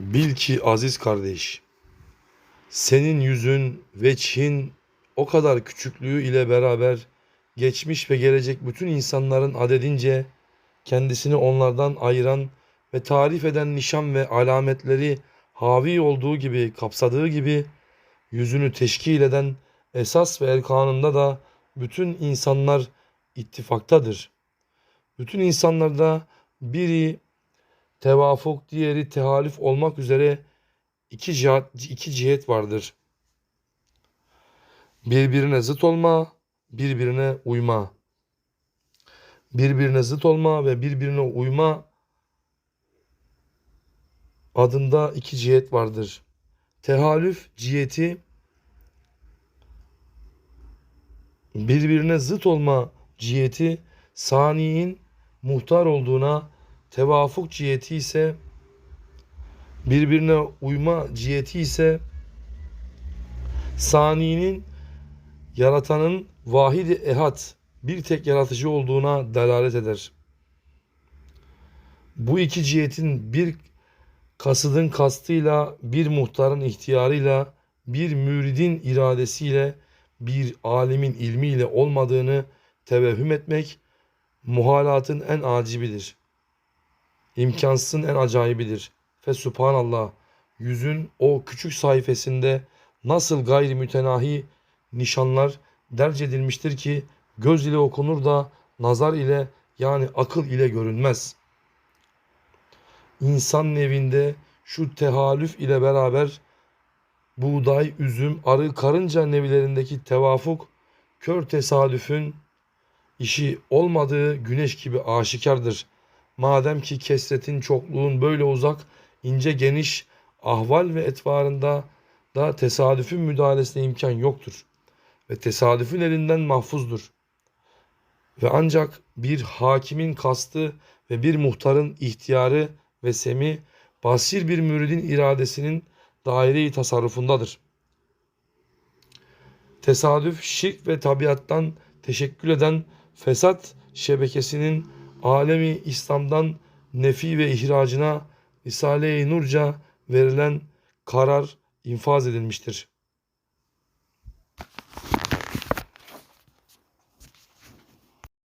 Bil ki aziz kardeş, senin yüzün, veçhin o kadar küçüklüğü ile beraber geçmiş ve gelecek bütün insanların adedince kendisini onlardan ayıran ve tarif eden nişan ve alametleri havi olduğu gibi, kapsadığı gibi yüzünü teşkil eden esas ve erkanında da bütün insanlar ittifaktadır. Bütün insanlarda biri tevafuk, diğeri tehalif olmak üzere iki cihat, iki cihet vardır. Birbirine zıt olma, birbirine uyma. Birbirine zıt olma ve birbirine uyma adında iki cihet vardır. Tehalüf ciheti birbirine zıt olma ciheti saniyin muhtar olduğuna tevafuk ciheti ise birbirine uyma ciheti ise saninin yaratanın vahidi ehad bir tek yaratıcı olduğuna delalet eder. Bu iki cihetin bir kasıdın kastıyla, bir muhtarın ihtiyarıyla, bir müridin iradesiyle, bir alimin ilmiyle olmadığını tevehhüm etmek muhalatın en acibidir. İmkansızın en acayibidir. Fe subhanallah yüzün o küçük sayfasında nasıl gayri mütenahi nişanlar derc edilmiştir ki göz ile okunur da nazar ile yani akıl ile görünmez. İnsan nevinde şu tehalüf ile beraber buğday, üzüm, arı, karınca nevilerindeki tevafuk kör tesadüfün işi olmadığı güneş gibi aşikardır. Madem ki kesretin çokluğun böyle uzak, ince geniş ahval ve etvarında da tesadüfün müdahalesine imkan yoktur. Ve tesadüfün elinden mahfuzdur. Ve ancak bir hakimin kastı ve bir muhtarın ihtiyarı ve semi basir bir müridin iradesinin daire-i tasarrufundadır. Tesadüf, şirk ve tabiattan teşekkül eden fesat şebekesinin alemi İslam'dan nefi ve ihracına Risale-i Nurca verilen karar infaz edilmiştir.